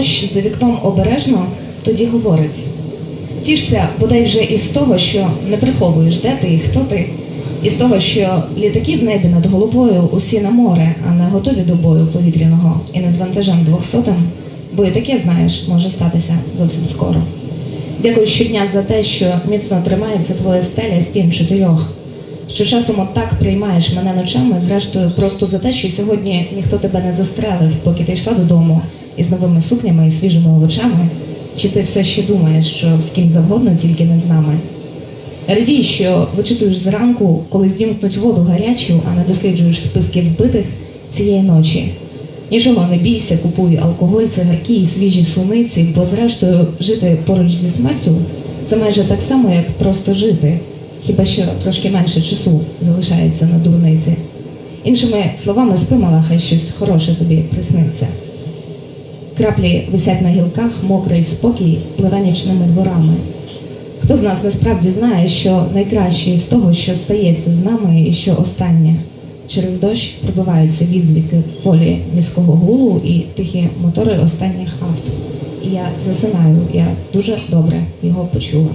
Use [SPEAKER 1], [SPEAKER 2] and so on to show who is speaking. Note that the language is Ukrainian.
[SPEAKER 1] дощ за вікном обережно, тоді говорить. Тішся бодай вже із того, що не приховуєш, де ти і хто ти, і з того, що літаки в небі над головою усі на море, а не готові до бою повітряного і не з вантажем двохсотим, бо і таке, знаєш, може статися зовсім скоро. Дякую щодня за те, що міцно тримається твоя стеля стін чотирьох. Що часом отак приймаєш мене ночами, зрештою, просто за те, що сьогодні ніхто тебе не застрелив, поки ти йшла додому із новими сукнями і свіжими очами. Чи ти все ще думаєш, що з ким завгодно, тільки не з нами? Радій, що вичитуєш зранку, коли ввімкнуть воду гарячу, а не досліджуєш списки вбитих цієї ночі. Нічого не бійся, купуй алкоголь, цигарки і свіжі суниці, бо зрештою жити поруч зі смертю це майже так само, як просто жити, хіба що трошки менше часу залишається на дурниці. Іншими словами, спи, мала, хай щось хороше тобі присниться. Краплі висять на гілках, мокрий спокій пливе нічними дворами. Хто з нас насправді знає, що найкраще із того, що стається з нами, і що останнє через дощ пробиваються відзвіки полі міського гулу і тихі мотори останніх авто. І я засинаю, я дуже добре його почула.